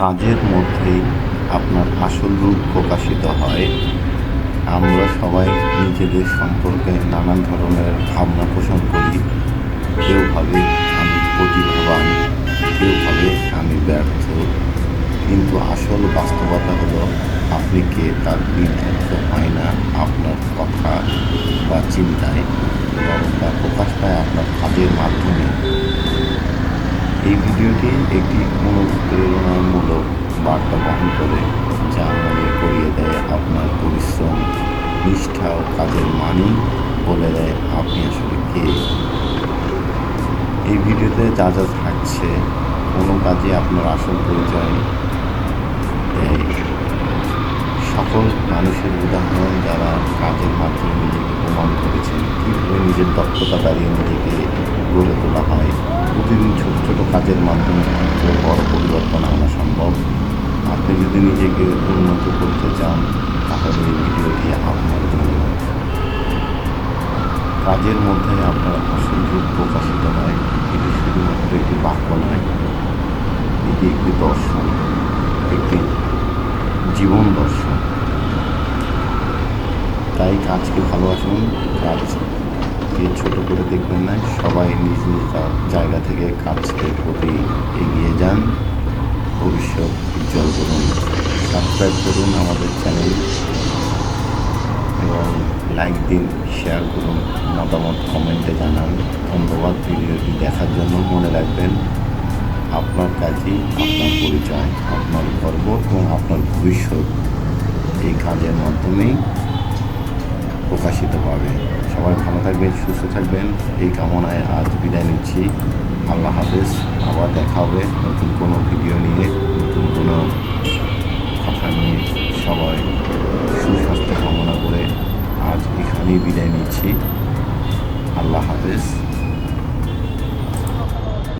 কাজের মধ্যেই আপনার আসল রূপ প্রকাশিত হয়। আমরা সবাই নিজেদের সম্পর্কে নানান ধরনের ভাবনা পোষণ করি। কেউ ভাবে আমি প্রতিভাবান, কেউ ভাবে আমি ব্যর্থ। কিন্তু আসল বাস্তবতা হলো, আপনি কে তার নির্ধারিত হয় না আপনার কথা বা চিন্তায়, বরং তা প্রকাশ পায় আপনার কাজের মাধ্যমে। এই ভিডিওটি একটি অনুপ্রেরণামূলক বার্তা বহন করে, যা মনে করিয়ে দেয় আপনার পরিশ্রম, নিষ্ঠা ও কাজের মানই বলে দেয় আপনি আসলে কে। এই ভিডিওতে যা যা থাকছে, কোনো কাজে আপনার আসল পরিচয় দেয় সকল মানুষের উদাহরণ যারা কাজের মাধ্যমে নিজেকে প্রমাণ করেছেন, কীভাবে নিজের দক্ষতা বাড়িয়ে নিজেকে গড়ে তোলা হয়, প্রতিদিন ছোট ছোট কাজের মাধ্যমে বড় পরিবর্তন আনা সম্ভব আপনি যদি নিজেকে উন্নত করতে চান, তাহলে এই ভিডিওটি আপনার জন্য কাজের মধ্যে আপনার আসল প্রকাশিত হয়। এটি শুধুমাত্র একটি বাক্য নয়, এটি একটি দর্শন, একটি জীবন দর্শন। তাই কাজকে ভালোবাসুন কাজকে ছোট করে দেখবেন না, সবাই নিজ নিজ জায়গা থেকে কাজকে প্রতি এগিয়ে যান। ভবিষ্যৎ উজ্জ্বল করুন। সাবস্ক্রাইব করুন আমাদের চ্যানেল এবং লাইক দিন শেয়ার করুন, মতামত কমেন্টে জানান। ধন্যবাদ ভিডিওটি দেখার জন্য। মনে রাখবেন, আপনার কাজই আপনার পরিচয়, আপনার গর্ব এবং আপনার ভবিষ্যৎ এই কাজের মাধ্যমেই প্রকাশিত পাবে। সবাই ভালো থাকবেন, সুস্থ থাকবেন। এই কামনায় আজ বিদায় নিচ্ছি। আল্লাহ হাফেজ, আবার দেখা হবে নতুন কোনো ভিডিও নিয়ে, নতুন কোনো কথা নিয়ে। সবাই সুস্বাস্থ্য কামনা করে আজ এখানেই বিদায় নিচ্ছি। আল্লাহ হাফেজ।